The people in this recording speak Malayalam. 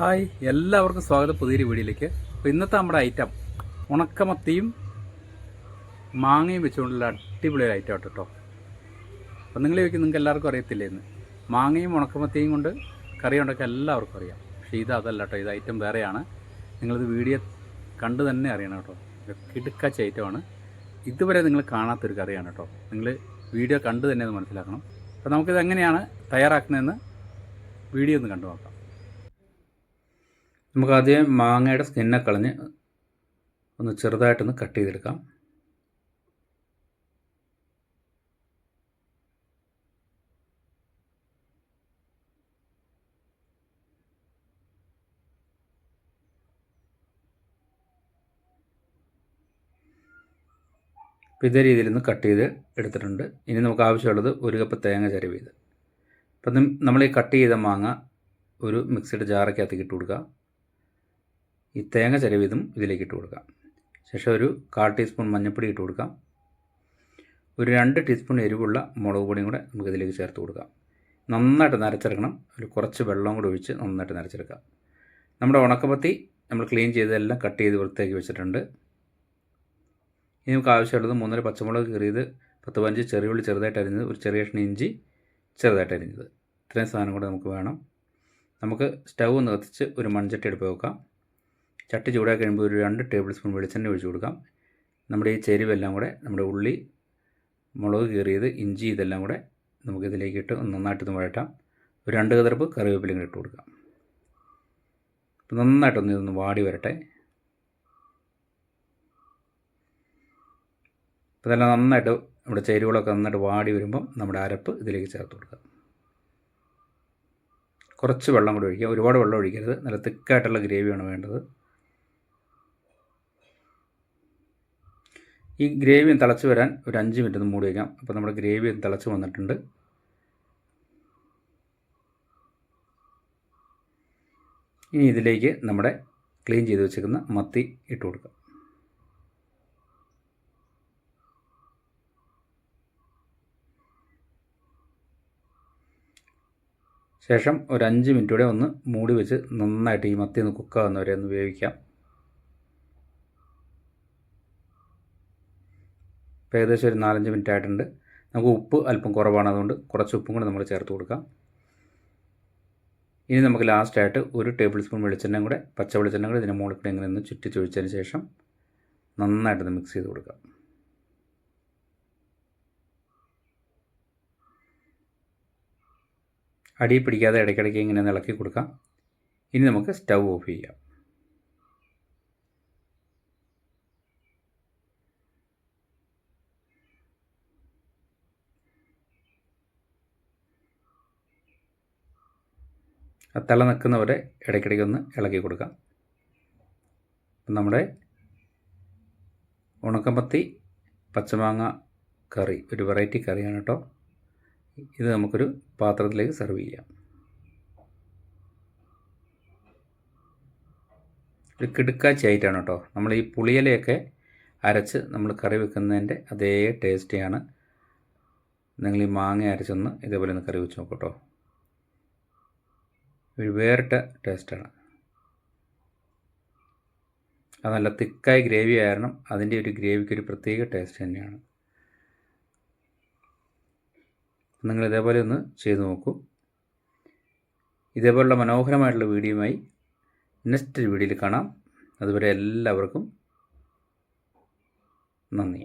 ഹായ് എല്ലാവർക്കും സ്വാഗതം പുതിയൊരു വീഡിയോയിലേക്ക്. അപ്പോൾ ഇന്നത്തെ നമ്മുടെ ഐറ്റം ഉണക്കമത്തിയും മാങ്ങയും വെച്ചുകൊണ്ടുള്ള അടിപൊളി ഒരു ഐറ്റം കേട്ടോ അപ്പോൾ നിങ്ങൾ ചോദിക്കും നിങ്ങൾക്ക് എല്ലാവർക്കും അറിയത്തില്ലേ എന്ന്. മാങ്ങയും ഉണക്കമത്തിയും കൊണ്ട് കറി ഉണ്ടാക്കാൻ എല്ലാവർക്കും അറിയാം. പക്ഷേ ഇത് അതല്ല കേട്ടോ ഇത് ഐറ്റം വേറെയാണ്. നിങ്ങളിത് വീഡിയോ കണ്ട് തന്നെ അറിയണം കേട്ടോ കിടുക്കാച്ച ഐറ്റമാണ് ഇതുവരെ നിങ്ങൾ കാണാത്തൊരു കറിയാണ് കേട്ടോ നിങ്ങൾ വീഡിയോ കണ്ട് തന്നെ അത് മനസ്സിലാക്കണം. അപ്പോൾ നമുക്കിത് എങ്ങനെയാണ് തയ്യാറാക്കുന്നതെന്ന് വീഡിയോ ഒന്ന് കണ്ടു നോക്കാം. നമുക്ക് ആദ്യം മാങ്ങയുടെ സ്കിന്നെ കളഞ്ഞ് ഒന്ന് ചെറുതായിട്ടൊന്ന് കട്ട് ചെയ്തെടുക്കാം. അപ്പോൾ ഇതേ രീതിയിൽ ഒന്ന് കട്ട് ചെയ്ത് എടുത്തിട്ടുണ്ട്. ഇനി നമുക്ക് ആവശ്യമുള്ളത് ഒരു കപ്പ് തേങ്ങ ചരവ് ചെയ്ത് അപ്പം നമ്മൾ ഈ കട്ട് ചെയ്ത മാങ്ങ ഒരു മിക്സിയുടെ ജാറക്കകത്തേക്ക് ഇട്ട് കൊടുക്കുക. ഈ തേങ്ങ ചിലവിധം ഇതിലേക്ക് ഇട്ട് കൊടുക്കാം. ശേഷം ഒരു കാൽ ടീസ്പൂൺ മഞ്ഞൾപ്പൊടി ഇട്ട് കൊടുക്കാം. ഒരു രണ്ട് ടീസ്പൂൺ എരിവുള്ള മുളക് പൊടിയും കൂടെ നമുക്ക് ഇതിലേക്ക് ചേർത്ത് കൊടുക്കാം. നന്നായിട്ട് നരച്ചെടുക്കണം ഒരു കുറച്ച് വെള്ളം കൂടെ ഒഴിച്ച് നന്നായിട്ട് നരച്ചെടുക്കാം നമ്മുടെ ഉണക്കപ്പത്തി നമ്മൾ ക്ലീൻ ചെയ്തതെല്ലാം കട്ട് ചെയ്ത് വൃത്തിയാക്കി വെച്ചിട്ടുണ്ട്. ഇനി നമുക്ക് ആവശ്യമുള്ളത് മൂന്നര പച്ചമുളക് കീറിയത് പത്ത് പതിനഞ്ച് ചെറിയുള്ളി ചെറുതായിട്ട് അരിഞ്ഞത് ഒരു ചെറിയ കഷ്ണം ഇഞ്ചി ചെറുതായിട്ട് അരിഞ്ഞത്. ഇത്രയും സാധനം കൂടെ നമുക്ക് വേണം. നമുക്ക് സ്റ്റൗ ഒന്ന് കത്തിച്ച് ഒരു മൺചട്ടി എടുപ്പ് വെക്കാം. ചട്ടി ചൂടാക്കി കഴിയുമ്പോൾ ഒരു രണ്ട് ടേബിൾ സ്പൂൺ വെളിച്ചെണ്ണ ഒഴിച്ച് കൊടുക്കാം. നമ്മുടെ ഈ ചേരുവെല്ലാം കൂടെ നമ്മുടെ ഉള്ളി മുളക് കീറിയത് ഇഞ്ചി ഇതെല്ലാം കൂടെ നമുക്ക് ഇതിലേക്ക് ഇട്ട് നന്നായിട്ടൊന്ന് വഴറ്റാം. ഒരു രണ്ട് കതിർപ്പ് കറിവേപ്പിലും കൂടെ ഇട്ട് കൊടുക്കാം. അപ്പോൾ നന്നായിട്ടൊന്ന് ഇതൊന്ന് വാടി വരട്ടെ. അപ്പോൾ ഇതെല്ലാം നന്നായിട്ട് നമ്മുടെ ചേരുവകളൊക്കെ നന്നായിട്ട് വാടി വരുമ്പം നമ്മുടെ അരപ്പ് ഇതിലേക്ക് ചേർത്ത് കൊടുക്കാം. കുറച്ച് വെള്ളം കൂടി ഒഴിക്കുക ഒരുപാട് വെള്ളം ഒഴിക്കരുത്. നല്ല തിക്കായിട്ടുള്ള ഗ്രേവിയാണ് വേണ്ടത്. ഈ ഗ്രേവി തിളച്ച് വരാൻ ഒരു അഞ്ച് മിനിറ്റ് ഒന്ന് മൂടി വയ്ക്കാം അപ്പോൾ നമ്മുടെ ഗ്രേവി തിളച്ച് വന്നിട്ടുണ്ട്. ഇനി ഇതിലേക്ക് നമ്മുടെ ക്ലീൻ ചെയ്ത് വെച്ചിരിക്കുന്ന മത്തി ഇട്ട് കൊടുക്കാം. ശേഷം ഒരു അഞ്ച് മിനിറ്റ് കൂടെ ഒന്ന് മൂടി വെച്ച് നന്നായിട്ട് ഈ മത്തി ഒന്ന് കുക്കാവുന്നവരെ ഒന്ന് വേവിക്കാം. ഇപ്പോൾ ഏകദേശം ഒരു നാലഞ്ച് മിനിറ്റ് ആയിട്ടുണ്ട് നമുക്ക് ഉപ്പ് അല്പം കുറവാണ് അതുകൊണ്ട് കുറച്ച് ഉപ്പും കൂടെ നമ്മൾ ചേർത്ത് കൊടുക്കാം. ഇനി നമുക്ക് ലാസ്റ്റായിട്ട് ഒരു ടേബിൾ സ്പൂൺ വെളിച്ചെണ്ണയും കൂടെ പച്ച വെളിച്ചെണ്ണ കൂടെ ഇതിന്റെ മുകളിൽ കൂടെ ഇങ്ങനെ ഒന്ന് ചുറ്റി ചൊഴിച്ചതിന് ശേഷം നന്നായിട്ടൊന്ന് മിക്സ് ചെയ്ത് കൊടുക്കാം. അടിയിൽ പിടിക്കാതെ ഇടയ്ക്കിടയ്ക്ക് ഇങ്ങനെ ഇളക്കി കൊടുക്കാം. ഇനി നമുക്ക് സ്റ്റൗ ഓഫ് ചെയ്യാം. ആ തല നിൽക്കുന്നവരെ ഇടയ്ക്കിടയ്ക്ക് ഒന്ന് ഇളക്കി കൊടുക്കാം. നമ്മുടെ ഉണക്കമത്തി പച്ചമാങ്ങ കറി ഒരു വെറൈറ്റി കറിയാണ് കേട്ടോ. ഇത് നമുക്കൊരു പാത്രത്തിലേക്ക് സെർവ് ചെയ്യാം. ഒരു കിടുക്കാച്ചി ആയിട്ടാണ് കേട്ടോ. നമ്മൾ ഈ പുളിയിലയൊക്കെ അരച്ച് നമ്മൾ കറി വെക്കുന്നതിന്റെ അതേ ടേസ്റ്റിയാണ്. നിങ്ങൾ ഈ മാങ്ങ അരച്ചൊന്ന് ഇതേപോലെ ഒന്ന് കറി വെച്ച് നോക്കട്ടോ ഒരു വേറിട്ട ടേസ്റ്റാണ് അത് നല്ല തിക്കായ ഗ്രേവി കാരണം അതിന്റെ ഒരു ഗ്രേവിക്ക് ഒരു പ്രത്യേക ടേസ്റ്റ് തന്നെയാണ്. നിങ്ങൾ ഇതേപോലെ ഒന്ന് ചെയ്തു നോക്കൂ. ഇതേപോലുള്ള മനോഹരമായിട്ടുള്ള വീഡിയോയുമായി നെക്സ്റ്റ് വീഡിയോയിൽ കാണാം. അതുവരെ എല്ലാവർക്കും നന്ദി.